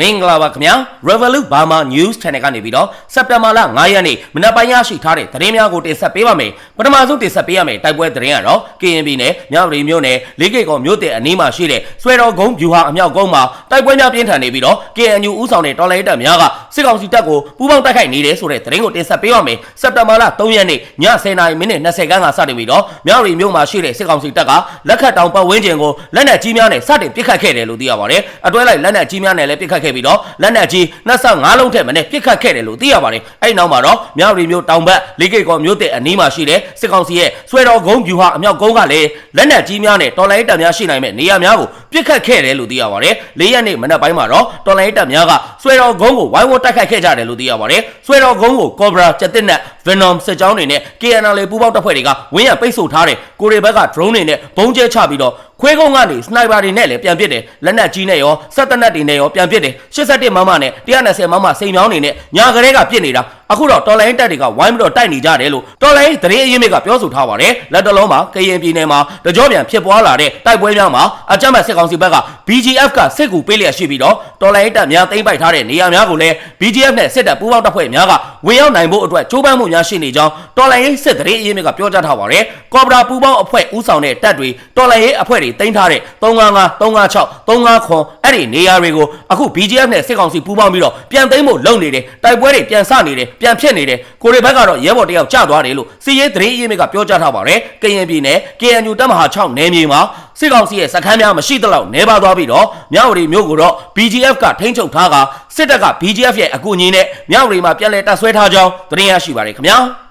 မင်္ဂလာပါခင်ဗျာ Revolut Burma News Channel ကနေပြီးတော့စက်တင်ဘာလ9ရက်နေ့မနက်ပိုင်းရရှိထားတဲ့သတင်းများကိုတင်ဆက်ပေးပါမယ်ပထမဆုံးတင်ဆက်ပေးရမယ်တိုက်ပွဲသတင်းကတော့ KNB နဲ့မြဝတီမြို့နယ်လေးကိတ်ကောမြို့တဲ့အနီးမှာရှိတဲ့ဆွဲတော်ကုန်းဗျူဟာအမြောက်ကုန်းမှာတိုက်ပွဲများပြင်းထန်နေပြီးတော့ KNU ဦးဆောင်တဲ့တော်လိုင်းတပ်များကစစ်ကောင်စီတပ်ကိုပူးပေါင်းတိုက်ခိုက်နေတယ်ဆိုတဲ့သတင်းကိုတင်ဆက်ပေးပါမယ်စက်တင်ဘာလ3ရက်နေ့ည10:00မိနစ်20ခန်းကစတင်ပြီးတော့မြဝတီမြို့မှာရှိတဲ့စစ်ကောင်စီတပ်ကလက်ခတ်တောင်ပတ်ဝန်းကျင်ကိုလက်နက်ကြီးများနဲ့စတင်ပစ်ခတ်ခဲ့တယ်လို့သိရပါတယ်အတွဲလိုက်လက်နက်ကြီးများနဲ့လည်းပစ်ခတ်ခဲ့ပြီးတော့လက်နက်ကြီး25လုံးထက်မနည်းပစ်ခတ်ခဲ့တယ်လို့သိရပါတယ်အဲ့ဒီနောက်မှာတော့မြဝတီမြို့တောင်ဘက်လေးကိတ်ကောမြို့တဲ့အနီးမှာရှိတဲ့စစ်ကောင်စီရဲ့ဆွဲတော်ကုန်းဗျူဟာအမြောက်ကုန်းကလည်းလက်နက်ကြီးများနဲ့တော်လိုင်းတပ်များရှိနိုင်မဲ့နေရာများကို ပစ်ခတ်ခဲ့တယ်လို့သိရပါတယ်၄ရက်နေ့မနက်ပိုင်းမှာတော့တော်လိုင်းတပ်များကဆွဲတော်ကုန်းကိုဝိုင်းဝန်းတိုက်ခိုက်ခဲ့ကြတယ်လို့သိရပါတယ်ဆွဲတော်ကုန်းကို Cobra စက်တစ်နဲ့ Venom စစ်ကြောင်းတွေနဲ့ KNL ပူးပေါင်းတပ်ဖွဲ့တွေကဝင်းရံပိတ်ဆို့ထားတဲ့ကိုရီဘက်က drone တွေနဲ့ဘုံကျဲချပြီးတော့ခွေးကုန်းကနေစနိုက်ပါတွေနဲ့လည်းပြန်ပစ်တယ်လက်နက်ကြီးနဲ့ရောစက်တနက်တွေနဲ့ရောပြန်ပစ်တယ်81မမနဲ့120မမစိန်မြောင်းတွေနဲ့ညာကလေးကပစ်နေတာ အခုတော့တော်လိုင်းတက်တွေကဝိုင်းပြီးတော့တိုက်နေကြတယ်လို့တော်လိုင်းသတင်းအရင်းမြစ်ကပြောဆိုထားပါတယ်လက်တလုံးမှာကရင်ပြည်နယ်မှာတကြောပြန်ဖြစ်ပွားလာတဲ့တိုက်ပွဲများမှာအကြမ်းဖက်စစ်ကောင်စီဘက်က BGF ကစစ်ကူပေးလျက်ရှိပြီးတော့တော်လိုင်းတက်များသိမ်းပိုက်ထားတဲ့နေရာများကိုလည်း BGF နဲ့စစ်တပ်ပူးပေါင်းတပ်ဖွဲ့များကဝင်ရောက်နိုင်ဖို့အတွက်ကြိုးပမ်းမှုများရှိနေကြောင်းတော်လိုင်းရေးစစ်သတင်းအရင်းမြစ်ကပြောကြားထားပါတယ်ကော်ပရာပူးပေါင်းအဖွဲ့ဦးဆောင်တဲ့တပ်တွေတော်လိုင်းရေးအဖွဲ့တွေသိမ်းထားတဲ့355 356 359အဲ့ဒီနေရာတွေကိုအခု BGF နဲ့စစ်ကောင်စီပူးပေါင်းပြီးတော့ပြန်သိမ်းဖို့လုပ်နေတယ်တိုက်ပွဲတွေပြန်ဆနေတယ်ပြန်ဖြစ်နေတယ်ကိုရီဘက်ကတော့ရဲဘော်တယောက်ကျသွားတယ်လို့စီရေးသတင်းအရင်းမြစ်ကပြောကြားထားပါတယ်ကရင်ပြည်နယ် KNU တပ်မဟာ6နယ်မြေမှာစစ်ကောင်စီရဲ့စခန်းများမရှိသလောက်နေပါသွားပြီးတော့မြဝတီမြို့ကိုတော့ BGF ကထိန်းချုပ်ထားကစစ်တပ်က BGF ရဲ့အကူအညီနဲ့မြဝတီမှာပြန်လည်တပ်ဆွဲထားကြောင်းသတင်းရရှိပါတယ်ခင်ဗျာ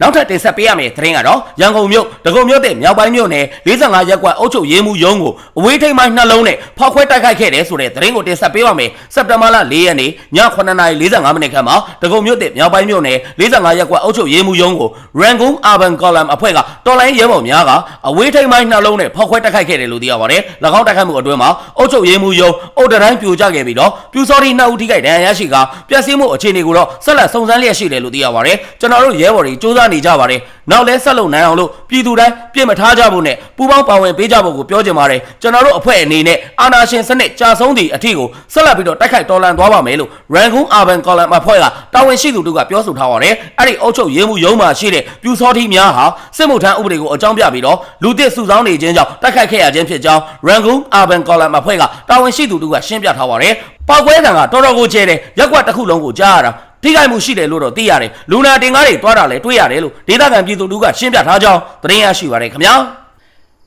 နောက်ထပ်တင်ဆက်ပေးရမယ့်သတင်းကတော့ရန်ကုန်မြို့ဒဂုံမြို့တဲ့မြောက်ပိုင်းမြို့နယ်45ရပ်ကွက်အုပ်ချုပ်ရေးမှူးရုံးကိုအဝေးထိပ်ပိုင်းနှလုံးနဲ့ဖောက်ခွဲတိုက်ခိုက်ခဲ့တယ်ဆိုတဲ့သတင်းကိုတင်ဆက်ပေးပါမယ်စက်တင်ဘာလ4ရက်နေ့ည9:45မိနစ်ခန့်မှာဒဂုံမြို့တဲ့မြောက်ပိုင်းမြို့နယ်45ရပ်ကွက်အုပ်ချုပ်ရေးမှူးရုံးကို Rangoon Urban Column အဖွဲ့ကတော်လိုင်းရဲဘော်များကအဝေးထိပ်ပိုင်းနှလုံးနဲ့ဖောက်ခွဲတိုက်ခိုက်ခဲ့တယ်လို့သိရပါတယ်၎င်းတိုက်ခိုက်မှုအတွင်းမှာအုပ်ချုပ်ရေးမှူးရုံးအုတ်တတိုင်းပြိုကျခဲ့ပြီးတော့ပြူစော်ဒီနှစ်ဦးထိခိုက်ဒဏ်ရာရရှိကပျက်စီးမှုအခြေအနေကိုတော့ဆက်လက်စုံစမ်းလျက်ရှိတယ်လို့သိရပါတယ်ကျွန်တော်တို့ရဲဘော်တွေစူးစမ်းနေကြပါတယ်နောက်လဲဆက်လုပ်နိုင်အောင်လို့ပြည်သူတိုင်းပြစ်မထားကြဖို့နဲ့ပူးပေါင်းပါဝင်ပေးကြဖို့ကိုပြောချင်ပါတယ်ကျွန်တော်တို့အဖွဲ့အနေနဲ့အာနာရှင်စနစ်ကြာဆုံးသည့်အထီကိုဆက်လက်ပြီးတော့တိုက်ခိုက်တော်လှန်သွားပါမယ်လို့ Rangoon Urban Column အဖွဲ့ကတာဝန်ရှိသူတို့ကပြောဆိုထားပါတယ်အဲ့ဒီအုပ်ချုပ်ရေးမှုရုံးမှာရှိတဲ့ပြူစောထီများဟာစစ်မှုထမ်းဥပဒေကိုအကြောင်းပြပြီးတော့လူသစ်စုဆောင်းနေခြင်းကြောင့်တိုက်ခိုက်ခဲ့ရခြင်းဖြစ်ကြောင်း Rangoon Urban Column အဖွဲ့ကတာဝန်ရှိသူတို့ကရှင်းပြထားပါတယ်ပောက်ကွဲတံကတော်တော်ကိုကျဲတယ်ရက်ကွက်တစ်ခုလုံးကိုကြားရတာ ထိခိုက်မှုရှိတယ်လို့တော့သိရတယ်လူနာတင်ကားတွေတွားတာလည်းတွေ့ရတယ်လို့ဒေသခံပြည်သူတို့ကရှင်းပြထားကြောင်းသတင်းရရှိပါတယ်ခင်ဗျာ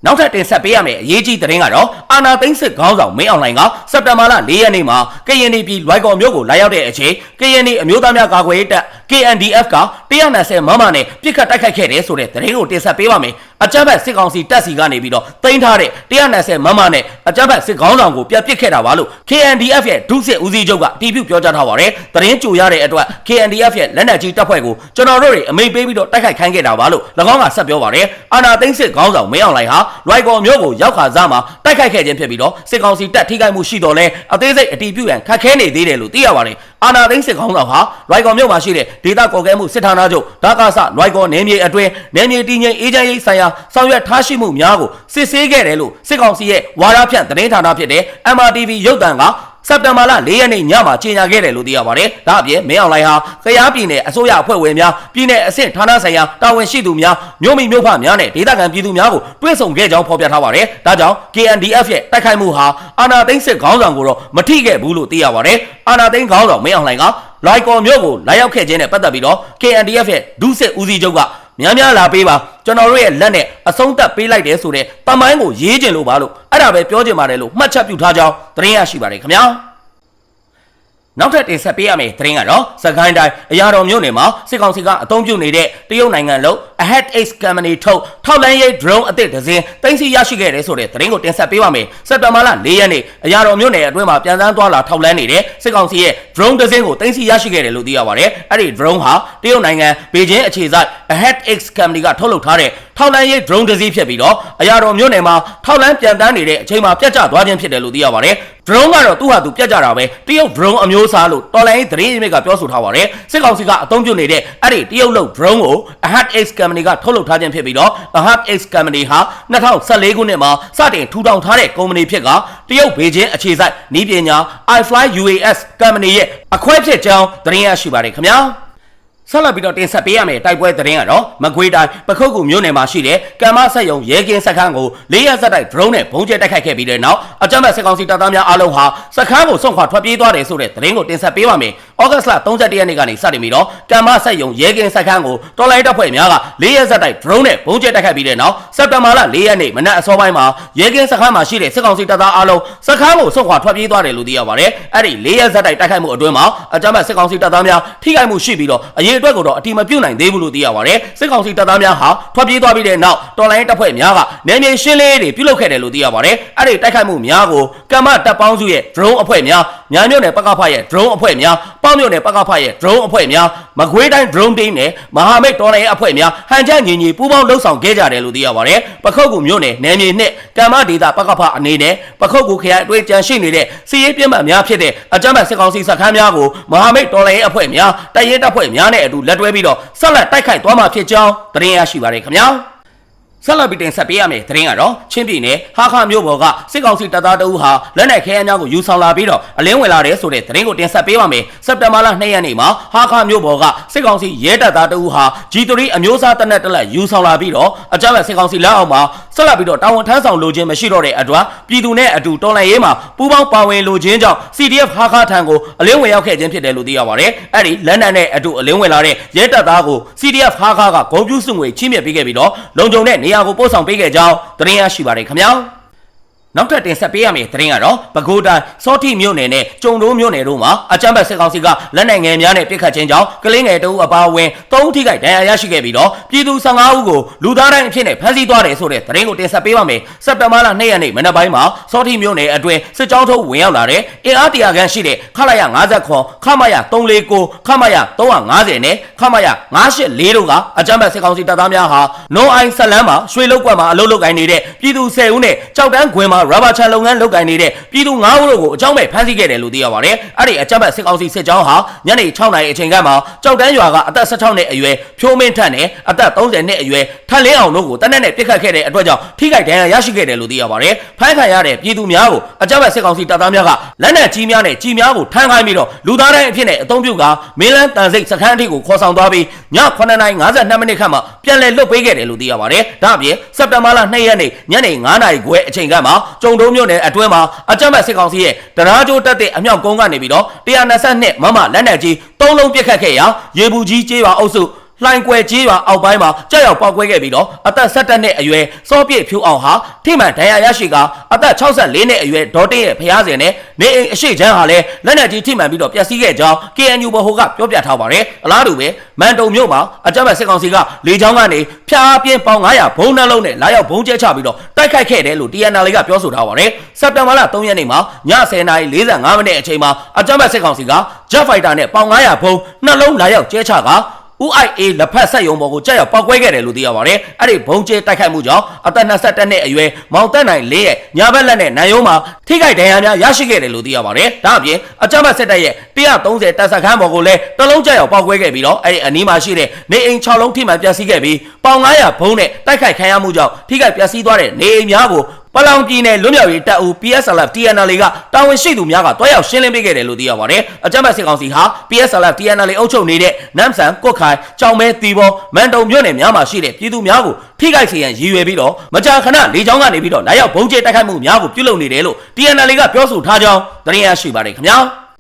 နောက်ထပ်တင်ဆက်ပေးရမယ့်အရေးကြီးသတင်းကတော့အာနာသိန်းစစ်ခေါင်းဆောင်မင်းအောင်လှိုင်ကစက်တဘာလ၄ရက်နေ့မှာကရင်ပြည်လွိုက်ကော်မြို့ကိုလာရောက်တဲ့အချိန်ကရင်အမျိုးသားများကာကွယ်ရေးတပ် KNDF က190မမနဲ့ပြစ်ခတ်တိုက်ခိုက်ခဲ့တယ်ဆိုတဲ့သတင်းကိုတင်ဆက်ပေးပါမယ် အကြမ်းဖက်စစ်ကောင်စီတပ်စီကနေပြီးတော့တင်ထားတဲ့190မမနဲ့အကြမ်းဖက်စစ်ခေါင်းဆောင်ကိုပြတ်ပစ်ခဲ့တာပါလို့ KNDF ရဲ့ဒုစစ်ဦးစီးချုပ်ကအတည်ပြုပြောကြားထားပါတယ်သတင်းကြိုရတဲ့အတွက် KNDF ရဲ့လက်နက်ကြီးတပ်ဖွဲ့ကိုကျွန်တော်တို့တွေအမိန့်ပေးပြီးတော့တိုက်ခိုက်ခိုင်းခဲ့တာပါလို့၎င်းကဆက်ပြောပါတယ်အာနာသိန်းစစ်ခေါင်းဆောင်မင်းအောင်လှိုင်ဟာလွိုက်ကော်မြို့ကိုရောက်ခါစားမှာတိုက်ခိုက်ခဲ့ခြင်းဖြစ်ပြီးတော့စစ်ကောင်စီတပ်ထိခိုက်မှုရှိတော်လဲအသေးစိတ်အတည်ပြုရန်ခက်ခဲနေသေးတယ်လို့သိရပါတယ် အာနာသိန်းစစ်ခေါင်းဆောင်ဟာလွိုက်ကော်မြို့မှာရှိတဲ့ဒေသကော်ကဲမှုစစ်ဌာနချုပ်ဒါကာဆလွိုက်ကော်နယ်မြေအတွင်းနယ်မြေတည်ငြိမ်အေးချမ်းရေးဆိုင်ရာဆောင်ရွက်ထားရှိမှုများကိုစစ်ဆေးခဲ့တယ်လို့စစ်ကောင်စီရဲ့ဝါဒဖြန့်သတင်းဌာနဖြစ်တဲ့ MRTV ရုပ်သံက စက်တင်ဘာလ၄ရက်နေ့ညမှာကြေညာခဲ့တယ်လို့သိရပါတယ်။ဒါအပြင်မင်းအောင်လှိုင်ဟာခရားပြည်နယ်အစိုးရအဖွဲ့ဝင်များပြည်နယ်အဆင့်ဌာနဆိုင်ရာတာဝန်ရှိသူများမြို့မိမြို့ဖများနဲ့ဒေသခံပြည်သူများကိုတွဲဆောင်ခဲ့ကြောင်းဖော်ပြထားပါတယ်။ဒါကြောင့် KNDF ရဲ့တိုက်ခိုက်မှုဟာအာဏာသိမ်းစစ်ခေါင်းဆောင်ကိုတော့မထိခဲ့ဘူးလို့သိရပါတယ်။အာဏာသိမ်းခေါင်းဆောင်မင်းအောင်လှိုင်ကလိုက်ကော်မြို့ကိုလာရောက်ခဲ့ခြင်းနဲ့ပတ်သက်ပြီးတော့ KNDF ရဲ့ဒုစစ်ဦးစီးချုပ်က များများလာပေးပါကျွန်တော်တို့ရဲ့လက်နဲ့အဆုံးသက်ပေးလိုက်တယ်ဆိုတဲ့တမိုင်းကိုရေးကျင်လို့ပါလို့အဲ့ဒါပဲပြောချင်ပါတယ်လို့မှတ်ချက်ပြုထားကြောင်းသတင်းရရှိပါတယ်ခင်ဗျာ နောက်ထပ်တင်ဆက်ပေးရမယ့်သတင်းကတော့စကိုင်းတိုင်းအရာတော်မြို့နယ်မှာစစ်ကောင်စီကအုံပြုနေတဲ့တရုတ်နိုင်ငံလုံး Ahead X Company ထုတ်ထောက်လန်းရေး drone အသစ်တစ်စင်းတင်စီရရှိခဲ့တယ်ဆိုတဲ့သတင်းကိုတင်ဆက်ပေးပါမယ်စက်တဘာလ၄ရက်နေ့အရာတော်မြို့နယ်အတွင်းမှာပြန်စမ်းသွားလာထောက်လန်းနေတဲ့စစ်ကောင်စီရဲ့ drone တစ်စင်းကိုတင်စီရရှိခဲ့တယ်လို့သိရပါတယ်အဲ့ဒီ drone ဟာတရုတ်နိုင်ငံဘေကျင်းအခြေစိုက် Ahead X Company ကထုတ်လုပ်ထားတဲ့ ထောက်လန်းရေး drone တစ်စီးဖြစ်ပြီးတော့အရာတော်မြို့နယ်မှာထောက်လန်းပြန်တန်းနေတဲ့အချိန်မှာပြတ်ကျသွားခြင်းဖြစ်တယ်လို့သိရပါတယ် drone ကတော့သူ့ဟာသူပြတ်ကျတာပဲတရုတ် drone အမျိုးအစားလို့တော်လိုင်းသတင်းရင်းမြစ်ကပြောဆိုထားပါတယ်စစ်ကောင်စီကအသုံးပြုနေတဲ့အဲ့ဒီတရုတ်လုပ် drone ကို Ahad X company ကထုတ်လုပ်ထားခြင်းဖြစ်ပြီးတော့ Ahad X company ဟာ2014ခုနှစ်မှာစတင်ထူထောင်ထားတဲ့ကုမ္ပဏီဖြစ်ကတရုတ်ဘေကျင်းအခြေစိုက်နီးပညာ iFly UAS company ရဲ့အခွဲဖြစ်ကြောင်းသတင်းရရှိပါတယ်ခင်ဗျာ ဆက်လက်ပြီးတော့တင်ဆက်ပေးရမယ်တိုက်ပွဲသတင်းကတော့မကွေးတိုင်းပခုတ်ကူမြို့နယ်မှာရှိတဲ့ကမ္မဆက်ယုံရဲကင်းစခန်းကိုလေးရက်ဆက်တိုက် drone နဲ့ဘုံကျဲတိုက်ခိုက်ခဲ့ပြီးတဲ့နောက်အကြမ်းဖက်စစ်ကောင်စီတပ်သားများအားလုံးဟာစခန်းကိုစွန့်ခွာထွက်ပြေးသွားတယ်ဆိုတဲ့သတင်းကိုတင်ဆက်ပေးပါမယ်။ ဩဂတ်လ31ရက်နေ့ကနေစတင်ပြီးတော့ကမ္မဆက်ယုံရဲကင်းစခန်းကိုတော်လိုင်းတပ်ဖွဲ့များကလေးရက်ဆက်တိုက် drone နဲ့ဘုံကျဲတိုက်ခိုက်ပြီးတဲ့နောက်စက်တင်ဘာလ4ရက်နေ့မနက်အစောပိုင်းမှာရဲကင်းစခန်းမှာရှိတဲ့စစ်ကောင်စီတပ်သားအားလုံးစခန်းကိုစွန့်ခွာထွက်ပြေးသွားတယ်လို့သိရပါတယ်။အဲ့ဒီလေးရက်ဆက်တိုက်တိုက်ခိုက်မှုအတွင်းမှာအကြမ်းဖက်စစ်ကောင်စီတပ်သားများထိခိုက်မှုရှိပြီးတော့အရေးအတွက်ကိုတော့အတိမပြုတ်နိုင်သေးဘူးလို့သိရပါတယ်။စစ်ကောင်စီတပ်သားများဟာထွက်ပြေးသွားပြီးတဲ့နောက်တော်လိုင်းတပ်ဖွဲ့များကနေမြေရှင်းလင်းရေးတွေပြုလုပ်ခဲ့တယ်လို့သိရပါတယ်။အဲ့ဒီတိုက်ခိုက်မှုများကိုကမ္မတပ်ပေါင်းစုရဲ့ drone အဖွဲ့များညာမြို့နယ်ပကဖရဲ့ drone အဖွဲ့များပေါင်းမြို့နယ်ပကဖရဲ့ drone အဖွဲ့များမကွေးတိုင်း drone team နဲ့မဟာမိတ်တော်လိုင်းအဖွဲ့များဟန်ချက်ညီညီပူးပေါင်းလှုပ်ဆောင်ခဲ့ကြတယ်လို့သိရပါတယ်။ပခုတ်ကူမြို့နယ်နယ်မြေနဲ့ကမ္မဒေတာပကဖအနေနဲ့ပခုတ်ကူခရိုင်အတွင်းကြန့်ရှိနေတဲ့စီးရေးပြင်းမှတ်များဖြစ်တဲ့အကြမ်းဖက်စစ်ကောင်စီစခန်းများကိုမဟာမိတ်တော်လိုင်းအဖွဲ့များတရဲတပ်ဖွဲ့များနဲ့အတူလက်တွဲပြီးတော့ဆက်လက်တိုက်ခိုက်သွားမှာဖြစ်ကြောင်းသတင်းရရှိပါတယ်ခင်ဗျာ။ ဆက်လက်ပြီးတင်ဆက်ပေးရမယ်သတင်းကတော့ချင်းပြည်နယ်ဟာခမြို့ပေါ်ကစစ်ကောင်စီတပ်သားတအုပ်ဟာလက်နက်ခဲယမ်းများကိုယူဆောင်လာပြီးတော့အလင်းဝင်လာတယ်ဆိုတဲ့သတင်းကိုတင်ဆက်ပေးပါမယ်စက်တင်ဘာလ2ရက်နေ့မှာဟာခမြို့ပေါ်ကစစ်ကောင်စီရဲတပ်သားတအုပ်ဟာ G3 အမျိုးအစားတပ်နဲ့တက်လက်ယူဆောင်လာပြီးတော့အကြမ်းဖက်စစ်ကောင်စီလက်အောက်မှာဆက်လက်ပြီးတော့တာဝန်ထမ်းဆောင်လိုခြင်းမရှိတော့တဲ့အတွက်ပြည်သူနဲ့အတူတော်လှန်ရေးမှာပူးပေါင်းပါဝင်လိုခြင်းကြောင့် CDF ဟာခထံကိုအလင်းဝင်ရောက်ခဲ့ခြင်းဖြစ်တယ်လို့သိရပါတယ်အဲ့ဒီလက်နက်နဲ့အတူအလင်းဝင်လာတဲ့ရဲတပ်သားကို CDF ဟာခကဂုံပြူးစုငွေချင်းမြတ်ပေးခဲ့ပြီးတော့လုံခြုံတဲ့နေရာကိုပို့ဆောင်ပေးခဲ့ကြောင်းသတင်းရရှိပါတယ်ခင်ဗျာ နောက်ထပ်တင်ဆက်ပေးရမယ့်သတင်းကတော့ပဲခူးတိုင်းစောတိမြို့နယ်နဲ့ကျုံတိုးမြို့နယ်တို့မှာအကြမ်းဖက်စစ်ကောင်စီကလက်နက်ငယ်များနဲ့ပစ်ခတ်ခြင်းကြောင့်ကလေးငယ်တအုပ်အပါအဝင်၃ထိခိုက်ဒဏ်ရာရရှိခဲ့ပြီးတော့ပြည်သူ15ဦးကိုလူသားတိုင်းအဖြစ်နဲ့ဖမ်းဆီးသွားတယ်ဆိုတဲ့သတင်းကိုတင်ဆက်ပေးပါမယ်။စက်တင်ဘာလ2ရက်နေ့မနက်ပိုင်းမှာစောတိမြို့နယ်အတွင်းစစ်ကြောင်းထုတ်ဝင်ရောက်လာတဲ့အင်အားတရာခန့်ရှိတဲ့ခလာရ50ခွန်ခမရ349ခမရ350နဲ့ခမရ984တို့ကအကြမ်းဖက်စစ်ကောင်စီတပ်သားများဟာနိုအိုင်းဆက်လန်းမှာရွှေလုတ်ကွက်မှာအလုတ်လုတ်ကိုင်းနေတဲ့ပြည်သူ10ဦးနဲ့ကြောက်တန်းခွင်မှာရဘာချန်လုပ်ငန်းလုပ်ကိုင်နေတဲ့ပြည်သူ9ဦးတို့ကိုအကြောင်းမဲ့ဖမ်းဆီးခဲ့တယ်လို့သိရပါတယ်။အဲ့ဒီအကြမ်းဖက်စစ်ကောင်စီစစ်ကြောင်းဟာညနေ6နာရီအချိန်ကမှကြောက်တန်းရွာကအသက်16နှစ်အရွယ်ဖြိုးမင်းထက်နဲ့အသက်30နှစ်အရွယ်ထက်လင်းအောင်တို့ကိုတနက်နဲ့ပြစ်ခတ်ခဲ့တဲ့အတွက်ကြောင့်ထိခိုက်ဒဏ်ရာရရှိခဲ့တယ်လို့သိရပါတယ်။ဖမ်းခံရတဲ့ပြည်သူများကိုအကြမ်းဖက်စစ်ကောင်စီတပ်သားများကလက်နက်ကြီးများနဲ့ကြီးများကိုထမ်းခိုင်းပြီးတော့လူသားတိုင်းအဖြစ်နဲ့အုံပြုကမင်းလန်းတန်စိတ်စခန်းအထိကိုခေါ်ဆောင်သွားပြီးည9:52မိနစ်ခန့်မှာပြန်လည်လွတ်ပေးခဲ့တယ်လို့သိရပါတယ်။ဒါ့အပြင်စက်တင်ဘာလ2ရက်နေ့ညနေ9:00နာရီခွဲအချိန်ကမှကျုံတုံးမြို့နယ်အတွင်းမှာအကြမ်းဖက်စစ်ကောင်စီရဲ့တရားကြိုးတက်တဲ့အမြောက်ကုန်းကနေပြီးတော့122မမလက်နက်ကြီး၃လုံးပစ်ခတ်ခဲ့ရာရေဘူးကြီးကျေးရွာအုပ်စု လှိုင်ကွယ်ကြီးရွာအောက်ပိုင်းမှာကြောက်ရောက်ပေါက်ကွဲခဲ့ပြီးတော့အသက်17နှစ်အရွယ်စောပြည့်ဖြူအောင်ဟာထိမှန်ဒဏ်ရာရရှိကအသက်64နှစ်အရွယ်ဒေါ်တင်းရဲ့ဖျားစင်နဲ့နေအိမ်အရှိချမ်းဟာလည်းလက်နက်ကြီးထိမှန်ပြီးတော့ပျက်စီးခဲ့ကြောင်း KNU ဘဟုကပြောပြထားပါတယ်အလားတူပဲမန်တုံမြို့မှာအကြမ်းဖက်စစ်ကောင်စီကလေကြောင်းကနေဖျားပြင်းပေါင်900ဘုံနှလုံးနဲ့လာရောက်ဘုံကျဲချပြီးတော့တိုက်ခိုက်ခဲ့တယ်လို့ TNL ကပြောဆိုထားပါတယ်စက်တင်ဘာလ3ရက်နေ့မှာည10:45မိနစ်အချိန်မှာအကြမ်းဖက်စစ်ကောင်စီက Jet Fighter နဲ့ပေါင်900ဘုံနှလုံးလာရောက်ကျဲချက ဦးအိုက်အေးလက်ဖက်ဆက်ယုံပေါ်ကိုကြောက်ရောက်ပောက်ကွဲခဲ့တယ်လို့သိရပါတယ်။အဲ့ဒီဘုံကျဲတိုက်ခိုက်မှုကြောင့်အသက်22နှစ်အရွယ်မောင်တက်နိုင်လေးရဲ့ညာဘက်လက်နဲ့နိုင်ယုံမှာထိခိုက်ဒဏ်ရာများရရှိခဲ့တယ်လို့သိရပါတယ်။ဒါအပြင်အကြမ်းဖက်စစ်တပ်ရဲ့130တပ်စခန်းပေါ်ကိုလည်းတလုံးကြောက်ရောက်ပောက်ကွဲခဲ့ပြီးတော့အဲ့ဒီအနီးမှာရှိတဲ့နေအိမ်6လုံးထိမှန်ပျက်စီးခဲ့ပြီးပေါင်900ဘုံနဲ့တိုက်ခိုက်ခံရမှုကြောင့်ထိခိုက်ပျက်စီးသွားတဲ့နေအိမ်များကို ပလောင်ပြည်နယ်လွတ်မြောက်ရေးတပ်ဦး PSLF TNL ကတာဝန်ရှိသူများကတွားရောက်ရှင်းလင်းပေးခဲ့တယ်လို့သိရပါတယ်။အကြမ်းဖက်စစ်ကောင်စီဟာ PSLF TNL အုပ်ချုပ်နေတဲ့နမ်ဆန်ကွတ်ခိုင်ကြောင်မဲတီဘောမန်တုံမြို့နယ်များမှာရှိတဲ့ပြည်သူများကိုထိခိုက်စေရန်ရည်ရွယ်ပြီးတော့မကြာခဏလေကြောင်းကနေပြီးတော့လာရောက်ဘုံကျဲတိုက်ခိုက်မှုများကိုပြုလုပ်နေတယ်လို့ TNL ကပြောဆိုထားကြောင်းသတင်းရရှိပါတယ်ခင်ဗျာ။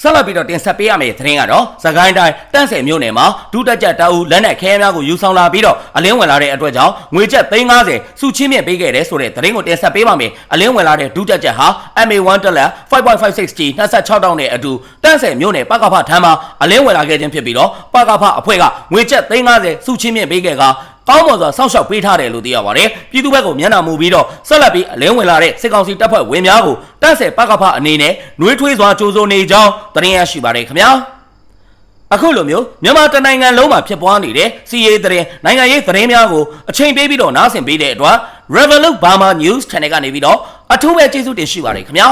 ဆက်လက်ပြီးတော့တင်ဆက်ပေးရမယ့်သတင်းကတော့သခိုင်းတိုင်းတန့်ဆယ်မြို့နယ်မှာဒုတက်ကြတအူလက်နက်ခဲယမ်းများကိုယူဆောင်လာပြီးတော့အလင်းဝင်လာတဲ့အတွက်ကြောင့်ငွေကျပ်350စုချင်းမြင့်ပေးခဲ့တယ်ဆိုတဲ့သတင်းကိုတင်ဆက်ပေးပါမယ်အလင်းဝင်လာတဲ့ဒုတက်ကြဟာ MA1 တက်လက် 5.56G 26တောင်းနဲ့အတူတန့်ဆယ်မြို့နယ်ပကဖထမ်းမှာအလင်းဝင်လာခဲ့ခြင်းဖြစ်ပြီးတော့ပကဖအဖွဲ့ကငွေကျပ်350စုချင်းမြင့်ပေးခဲ့က ကောင်းမွန်စွာစောင့်ရှောက်ပေးထားတယ်လို့သိရပါတယ်။ပြည်သူဘက်ကိုမျက်နှာမူပြီးတော့ဆက်လက်ပြီးအလင်းဝင်လာတဲ့စစ်ကောင်စီတပ်ဖွဲ့ဝင်များကိုတန့်ဆယ်ပကဖအနေနဲ့နှွေးထွေးစွာကြိုးစိုးနေကြောင်းသတင်းရရှိပါတယ်ခင်ဗျာ။အခုလိုမျိုးမြန်မာတနိုင်ငံလုံးမှာဖြစ်ပွားနေတဲ့စီးရေးသတင်းနိုင်ငံရေးသတင်းများကိုအချိန်ပေးပြီးတော့နားဆင်ပေးတဲ့အတွက် Revolut Burma News Channel ကနေပြီးတော့အထူးပဲကျေးဇူးတင်ရှိပါတယ်ခင်ဗျာ